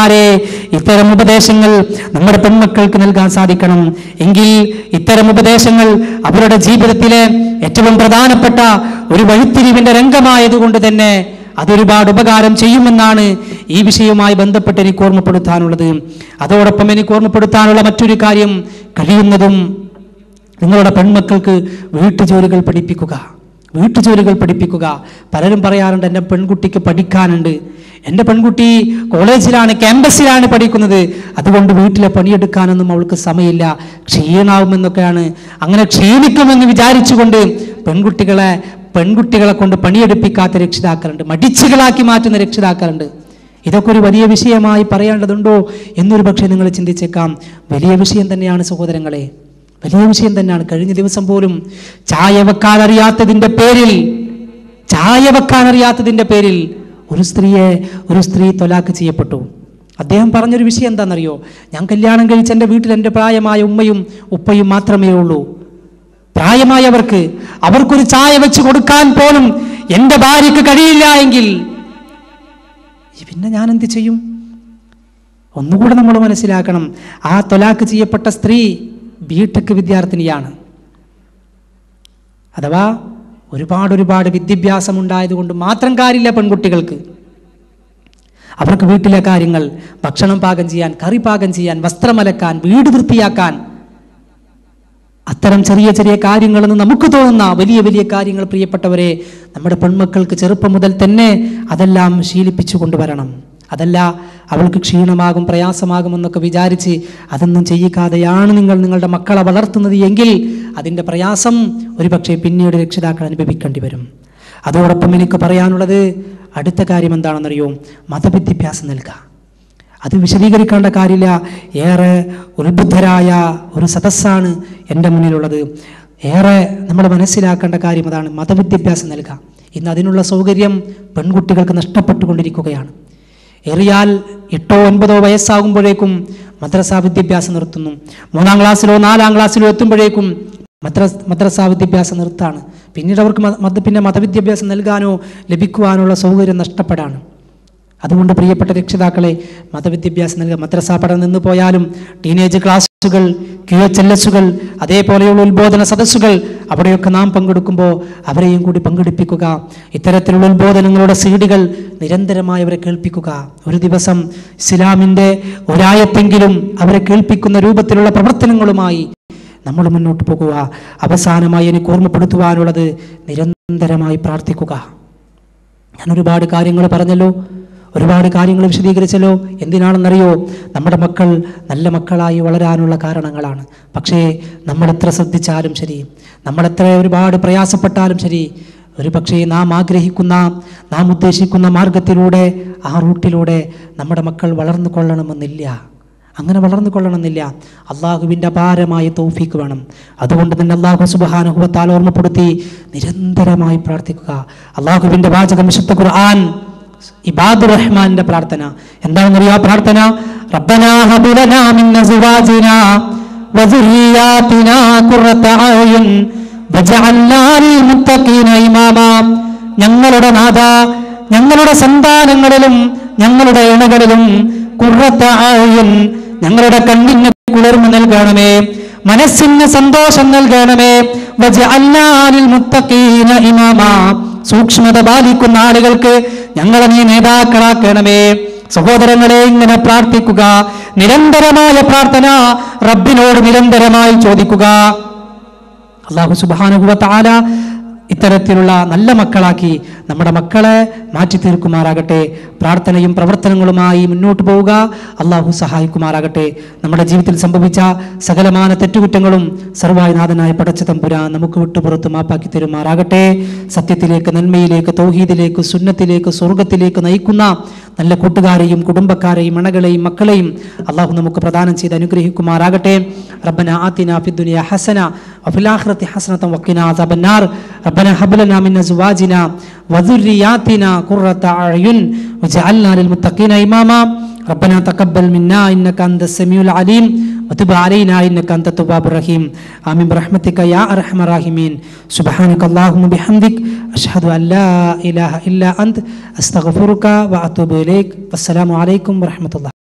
ആരെ? ഇത്തരം ഉപദേശങ്ങൾ നമ്മുടെ പെൺമക്കൾക്ക് നൽകാൻ സാധിക്കണം. എങ്കിൽ ഇത്തരം ഉപദേശങ്ങൾ അവരുടെ ജീവിതത്തിലെ ഏറ്റവും പ്രധാനപ്പെട്ട ഒരു വഴിത്തിരിവിന്റെ രംഗമായതുകൊണ്ട് തന്നെ അതൊരുപാട് ഉപകാരം ചെയ്യുമെന്നാണ് ഈ വിഷയവുമായി ബന്ധപ്പെട്ട് എനിക്ക് ഓർമ്മപ്പെടുത്താനുള്ളത്. അതോടൊപ്പം എനിക്ക് ഓർമ്മപ്പെടുത്താനുള്ള മറ്റൊരു കാര്യം കഴിയുന്നതും നിങ്ങളുടെ പെൺമക്കൾക്ക് വീട്ടുജോലികൾ പഠിപ്പിക്കുക. വീട്ടുജോലികൾ പഠിപ്പിക്കുക. പലരും പറയാറുണ്ട് എന്റെ പെൺകുട്ടിക്ക് പഠിക്കാനുണ്ട്. എന്റെ പെൺകുട്ടി കോളേജിലാണ് ക്യാമ്പസിലാണ് പഠിക്കുന്നത്. അതുകൊണ്ട് വീട്ടിലെ പണിയെടുക്കാനൊന്നും അവൾക്ക് സമയമില്ല. ക്ഷീണാവുമെന്നൊക്കെയാണ്. അങ്ങനെ ക്ഷീണിക്കുമെന്ന് വിചാരിച്ചുകൊണ്ട് പെൺകുട്ടികളെ പെൺകുട്ടികളെ കൊണ്ട് പണിയെടുപ്പിക്കാത്ത രക്ഷിതാക്കളുണ്ട്. മടിച്ചുകളാക്കി മാറ്റുന്ന രക്ഷിതാക്കളുണ്ട്. ഇതൊക്കെ ഒരു വലിയ വിഷയമായി പറയേണ്ടതുണ്ടോ എന്നൊരു പക്ഷേ നിങ്ങൾ ചിന്തിച്ചേക്കാം. വലിയ വിഷയം തന്നെയാണ് സഹോദരങ്ങളെ. വലിയ വിഷയം തന്നെയാണ്. കഴിഞ്ഞ ദിവസം പോലും ചായ വെക്കാൻ അറിയാത്തതിന്റെ പേരിൽ ചായ വെക്കാൻ അറിയാത്തതിന്റെ പേരിൽ ഒരു സ്ത്രീയെ ഒരു സ്ത്രീ തൊലാക്ക് ചെയ്യപ്പെട്ടു. അദ്ദേഹം പറഞ്ഞൊരു വിഷയം എന്താണെന്നറിയോ? ഞാൻ കല്യാണം കഴിച്ച എന്റെ വീട്ടിൽ എന്റെ പ്രായമായ ഉമ്മയും ഉപ്പയും മാത്രമേ ഉള്ളൂ. പ്രായമായവർക്ക് അവർക്കൊരു ചായ വെച്ച് കൊടുക്കാൻ പോലും എന്റെ ഭാര്യയ്ക്ക് കഴിയില്ല എങ്കിൽ പിന്നെ ഞാൻ എന്ത് ചെയ്യും? ഒന്നുകൂടെ നമ്മൾ മനസ്സിലാക്കണം. ആ തൊലാക്ക് ചെയ്യപ്പെട്ട സ്ത്രീ ബിടെക് വിദ്യാർത്ഥിനിയാണ്. അഥവാ ഒരുപാട് ഒരുപാട് വിദ്യാഭ്യാസം ഉണ്ടായതുകൊണ്ട് മാത്രം കാര്യമില്ല പെൺകുട്ടികൾക്ക്. അവർക്ക് വീട്ടിലെ കാര്യങ്ങൾ ഭക്ഷണം പാകം ചെയ്യാൻ കറി പാകം ചെയ്യാൻ വസ്ത്രമലക്കാൻ വീട് വൃത്തിയാക്കാൻ. അത്തരം ചെറിയ ചെറിയ കാര്യങ്ങളെന്ന് നമുക്ക് തോന്നുന്ന വലിയ വലിയ കാര്യങ്ങൾ പ്രിയപ്പെട്ടവരെ നമ്മുടെ പെൺമക്കൾക്ക് ചെറുപ്പം മുതൽ തന്നെ അതെല്ലാം ശീലിപ്പിച്ചു കൊണ്ടുവരണം അതല്ല അവൾക്ക് ക്ഷീണമാകും പ്രയാസമാകും എന്നൊക്കെ വിചാരിച്ച് അതൊന്നും ചെയ്യിക്കാതെയാണ് നിങ്ങൾ നിങ്ങളുടെ മക്കളെ വളർത്തുന്നത് എങ്കിൽ അതിന്റെ പ്രയാസം ഒരുപക്ഷെ പിന്നീട് രക്ഷിതാക്കൾ അനുഭവിക്കേണ്ടി വരും. അതോടൊപ്പം എനിക്ക് പറയാനുള്ളത് അടുത്ത കാര്യം എന്താണെന്നറിയോ? മതവിദ്യാഭ്യാസം നൽകുക. അത് വിശദീകരിക്കേണ്ട കാര്യമില്ല. ഏറെ ഉത്ബുദ്ധരായ ഒരു സദസ്സാണ് എന്റെ മുന്നിലുള്ളത്. ഏറെ നമ്മൾ മനസ്സിലാക്കേണ്ട കാര്യം അതാണ് മതവിദ്യാഭ്യാസം നൽകുക. ഇന്ന് അതിനുള്ള സൗകര്യം പെൺകുട്ടികൾക്ക് നഷ്ടപ്പെട്ടുകൊണ്ടിരിക്കുകയാണ്. ഏറിയാൽ എട്ടോ ഒൻപതോ വയസ്സാകുമ്പോഴേക്കും മദ്രസാ വിദ്യാഭ്യാസം നിർത്തുന്നു. മൂന്നാം ക്ലാസ്സിലോ നാലാം ക്ലാസ്സിലോ എത്തുമ്പോഴേക്കും മദ്രസ് മദ്രസാ വിദ്യാഭ്യാസം നിർത്താണ്. പിന്നീട് അവർക്ക് മത- പിന്നെ മതവിദ്യാഭ്യാസം നൽകാനോ ലഭിക്കുവാനുള്ള സൗകര്യം നഷ്ടപ്പെടാണ്. അതുകൊണ്ട് പ്രിയപ്പെട്ട രക്ഷിതാക്കളെ മതവിദ്യാഭ്യാസം നൽകുക മദ്രസ പഠനം നിന്ന് പോയാലും ടീനേജ് ക്ലാസ്സുകൾ ക്യു എച്ച് എൽ എസുകൾ അതേപോലെയുള്ള ഉത്ബോധന സദസ്സുകൾ അവിടെയൊക്കെ നാം പങ്കെടുക്കുമ്പോൾ അവരെയും കൂടി പങ്കെടുപ്പിക്കുക. ഇത്തരത്തിലുള്ള ഉത്ബോധനങ്ങളുടെ സീഡികൾ നിരന്തരമായി അവരെ കേൾപ്പിക്കുക. ഒരു ദിവസം ഇസ്ലാമിന്റെ ഒരായത്തെങ്കിലും അവരെ കേൾപ്പിക്കുന്ന രൂപത്തിലുള്ള പ്രവർത്തനങ്ങളുമായി നമ്മൾ മുന്നോട്ട് പോകുക. അവസാനമായി എനിക്ക് ഓർമ്മപ്പെടുത്തുവാനുള്ളത് നിരന്തരമായി പ്രാർത്ഥിക്കുക. ഞാൻ ഒരുപാട് കാര്യങ്ങൾ പറഞ്ഞല്ലോ. ഒരുപാട് കാര്യങ്ങൾ വിശദീകരിച്ചല്ലോ. എന്തിനാണെന്നറിയോ? നമ്മുടെ മക്കൾ നല്ല മക്കളായി വളരാനുള്ള കാരണങ്ങളാണ്. പക്ഷേ നമ്മളെത്ര ശ്രദ്ധിച്ചാലും ശരി നമ്മളെത്ര ഒരുപാട് പ്രയാസപ്പെട്ടാലും ശരി ഒരു പക്ഷേ നാം ആഗ്രഹിക്കുന്ന നാം ഉദ്ദേശിക്കുന്ന മാർഗത്തിലൂടെ ആ റൂട്ടിലൂടെ നമ്മുടെ മക്കൾ വളർന്നു കൊള്ളണമെന്നില്ല. അങ്ങനെ വളർന്നു കൊള്ളണമെന്നില്ല. അള്ളാഹുവിന്റെ അപാരമായ തൗഫീക്ക് വേണം. അതുകൊണ്ട് തന്നെ അള്ളാഹു സുബാനുഭവത്താൽ ഓർമ്മപ്പെടുത്തി നിരന്തരമായി പ്രാർത്ഥിക്കുക. അള്ളാഹുവിന്റെ വാചകം വിശുദ്ധ ഖുർആൻ ഇബാദുർ റഹ്മാന്റെ പ്രാർത്ഥന. എന്താണെന്നറിയോ ആ പ്രാർത്ഥന? റബ്ബനാ മിൻ ഖുർറത വജഅൽനാ ലിൽമുത്തഖീന ഇമാമാ. ഞങ്ങളുടെ നാഥ ഞങ്ങളുടെ സന്താനങ്ങളിലും ഞങ്ങളുടെ ഇണകളിലും കുറത്തായും ഞങ്ങളുടെ കണ്ണിന് കുളിർമ നൽകണമേ. മനസ്സിന് സന്തോഷം നൽകണമേ. സൂക്ഷ്മത പാലിക്കുന്ന ആളുകൾക്ക് ഞങ്ങളെ നീ നേതാക്കളാക്കണമേ. സഹോദരങ്ങളെ ഇങ്ങനെ പ്രാർത്ഥിക്കുക. നിരന്തരമായ പ്രാർത്ഥന റബ്ബിനോട് നിരന്തരമായി ചോദിക്കുക. അള്ളാഹു സുബാനുഭവത്താല ഇത്തരത്തിലുള്ള നല്ല മക്കളാക്കി നമ്മുടെ മക്കളെ മാറ്റി തീർക്കുമാറാകട്ടെ. പ്രാർത്ഥനയും പ്രവർത്തനങ്ങളുമായി മുന്നോട്ട് പോവുക. അള്ളാഹു സഹായിക്കുമാറാകട്ടെ. നമ്മുടെ ജീവിതത്തിൽ സംഭവിച്ച സകലമാന തെറ്റുകുറ്റങ്ങളും സർവായനാഥനായ പടച്ച തമ്പുരാൻ നമുക്ക് വിട്ടുപുറത്ത് മാപ്പാക്കി തരുമാറാകട്ടെ. സത്യത്തിലേക്ക് നന്മയിലേക്ക് തൗഹീദിലേക്ക് സുന്നത്തിലേക്ക് സ്വർഗത്തിലേക്ക് നയിക്കുന്ന നല്ല കൂട്ടുകാരെയും കുടുംബക്കാരെയും അണകളെയും മക്കളെയും അള്ളാഹു നമുക്ക് പ്രദാനം ചെയ്ത് അനുഗ്രഹിക്കുമാറാകട്ടെ. റബ്ബന ആത്തിന ഫിദ്ദുനിയ ഹസന വഫിൽ ആഖിറതി ഹസനത വഖിന അസാബന്നാർ. ربنا هب لنا من ازواجنا وذرياتنا قرة اعين واجعلنا للمتقين اماما ربنا تقبل منا انك انت السميع العليم وتب علينا انك انت التواب الرحيم امين برحمتك يا ارحم الراحمين سبحانك اللهم بحمدك اشهد ان لا اله الا انت استغفرك واتوب اليك والسلام عليكم ورحمه الله